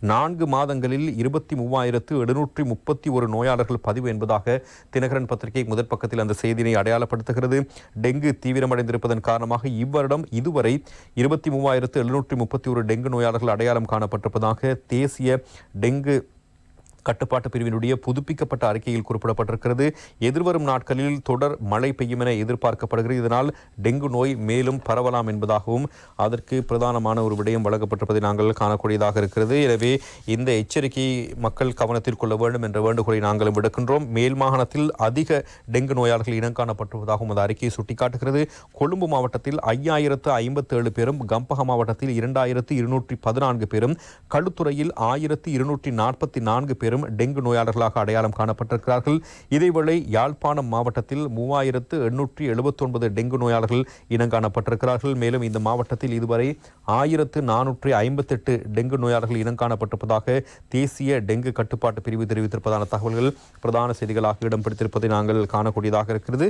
நான்கு மாதங்களில் இருபத்தி மூவாயிரத்து எழுநூற்றி முப்பத்தி ஒரு நோயாளர்கள் பதிவு என்பதாக தினகரன் பத்திரிகை முதற் பக்கத்தில் அந்த செய்தியை அடையாளப்படுத்துகிறது. டெங்கு தீவிரமடைந்திருப்பதன் காரணமாக இவ்வருடம் இதுவரை இருபத்தி மூவாயிரத்து எழுநூற்றி முப்பத்தி ஒரு டெங்கு நோயாளர்கள் அடையாளம் காணப்பட்டிருப்பதாக தேசிய டெங்கு கட்டுப்பாட்டு பிரிவினுடைய புதுப்பிக்கப்பட்ட அறிக்கையில் குறிப்பிடப்பட்டிருக்கிறது. எதிர்வரும் நாட்களில் தொடர் மழை பெய்யும் என எதிர்பார்க்கப்படுகிறது. இதனால் டெங்கு நோய் மேலும் பரவலாம் என்பதாகவும் அதற்கு பிரதானமான ஒரு விடயம் வழங்கப்பட்டிருப்பதை நாங்கள் காணக்கூடியதாக இருக்கிறது. எனவே இந்த எச்சரிக்கையை மக்கள் கவனத்தில் கொள்ள வேண்டும் என்ற வேண்டுகோளை நாங்கள் விடுக்கின்றோம். மேல் மாகாணத்தில் அதிக டெங்கு நோயாளர்கள் இனம் காணப்பட்டுள்ளதாகவும் அந்த அறிக்கையை சுட்டிக்காட்டுகிறது. கொழும்பு மாவட்டத்தில் ஐயாயிரத்து ஐம்பத்தி ஏழு பேரும் கம்பக மாவட்டத்தில் இரண்டாயிரத்து இருநூற்றி பதினான்கு பேரும் களுத்துறையில் ஆயிரத்து இருநூற்றி நாற்பத்தி நான்கு பேரும் டெங்கு நோயாளர்களாக அடையாளம் காணப்பட்டிருக்கிறார்கள். இதேவேளை யாழ்ப்பாணம் மாவட்டத்தில் மூவாயிரத்து எண்ணூற்றி எழுபத்தி ஒன்பது டெங்கு நோயாளர்கள் இனங்காணப்பட்டிருக்கிறார்கள் மேலும் இந்த மாவட்டத்தில் இதுவரை ஆயிரத்து நானூற்றி ஐம்பத்தெட்டு டெங்கு நோயாளர்கள் இனங்காணப்பட்டிருப்பதாக தேசிய டெங்கு கட்டுப்பாட்டு பிரிவு தெரிவித்திருப்பதான தகவல்கள் பிரதான செய்திகளாக இடம் பிடித்திருப்பதை நாங்கள் காணக்கூடியதாக இருக்கிறது.